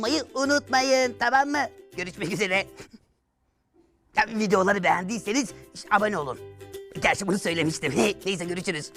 olmayı unutmayın tamam mı? Görüşmek üzere. Tabii videoları beğendiyseniz abone olun. Gerçi bunu söylemiştim. Neyse görüşürüz.